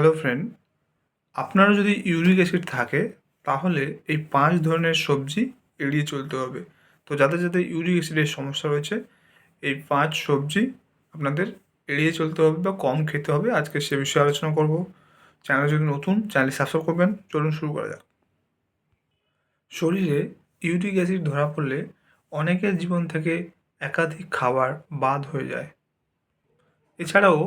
Hello friend আপনারা যদি uric acid থাকে, তাহলে এই পাঁচ ধরনের সবজি এড়িয়ে চলতে হবে। তো যাদের যাদের ইউরিক অ্যাসিডের সমস্যা রয়েছে, এই পাঁচ সবজি আপনাদের এড়িয়ে চলতে হবে বা কম খেতে হবে। আজকে সে বিষয়ে আলোচনা করব। চ্যানেল যদি নতুন চ্যানেল সাবস্ক্রাইব করবেন। চলুন শুরু করা যাক। শরীরে ইউরিক অ্যাসিড ধরা পড়লে অনেকের জীবন থেকে একাধিক খাবার বাদ হয়ে যায়। এছাড়াও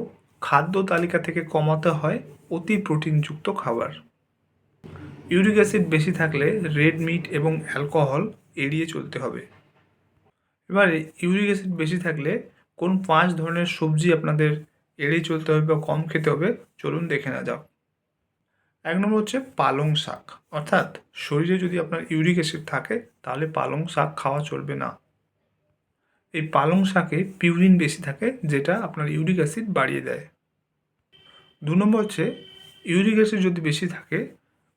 খাদ্য তালিকা থেকে কমাতে হয় অতি প্রোটিনযুক্ত খাবার। ইউরিক অ্যাসিড বেশি থাকলে রেড মিট এবং অ্যালকোহল এড়িয়ে চলতে হবে। এবারে ইউরিক অ্যাসিড বেশি থাকলে কোন পাঁচ ধরনের সবজি আপনাদের এড়িয়ে চলতে হবে বা কম খেতে হবে, চলুন দেখে না যাও এক নম্বর হচ্ছে পালং শাক। অর্থাৎ শরীরে যদি আপনার ইউরিক অ্যাসিড থাকে, তাহলে পালং শাক খাওয়া চলবে না। এই পালং শাকে পিউরিন বেশি থাকে, যেটা আপনার ইউরিক অ্যাসিড বাড়িয়ে দেয়। দু নম্বর হচ্ছে, ইউরিক অ্যাসিড যদি বেশি থাকে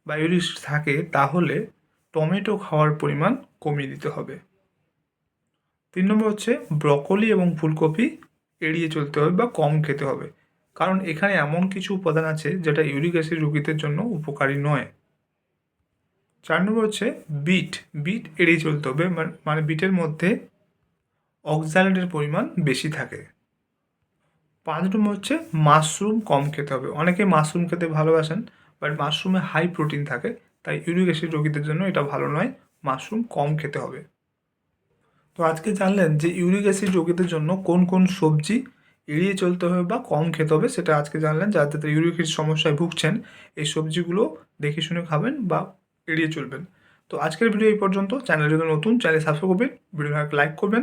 বা ইউরিক থাকে, তাহলে টমেটো খাওয়ার পরিমাণ কমিয়ে দিতে হবে। তিন নম্বর হচ্ছে, ব্রকলি এবং ফুলকপি এড়িয়ে চলতে হবে বা কম খেতে হবে, কারণ এখানে এমন কিছু উপাদান আছে যেটা ইউরিক অ্যাসিড রোগীদের জন্য উপকারী নয়। চার নম্বর হচ্ছে, বিট। বিট এড়িয়ে চলতে হবে, মানে- বিটের মধ্যে অক্সালেটের পরিমাণ বেশি থাকে। পাঁচ নম্বর হচ্ছে মাশরুম কম খেতে হবে। অনেকে মাশরুম খেতে ভালোবাসেন বাট মাশরুমে হাই প্রোটিন থাকে, তাই ইউরিক অ্যাসিড রোগীদের জন্য এটা ভালো নয়, মাশরুম কম খেতে হবে। তো আজকে জানলেন যে ইউরিক অ্যাসিড রোগীদের জন্য কোন কোন সবজি এড়িয়ে চলতে হবে বা কম খেতে হবে, সেটা আজকে জানলেন। যাতে ইউরিক অ্যাসিড সমস্যায় ভুগছেন, এই সবজিগুলো দেখে শুনে খাবেন বা এড়িয়ে চলবেন। তো আজকের ভিডিও এই পর্যন্ত। চ্যানেল যদি নতুন, চ্যানেল সাবস্ক্রাইব করবেন ভিডিও লাইক করবেন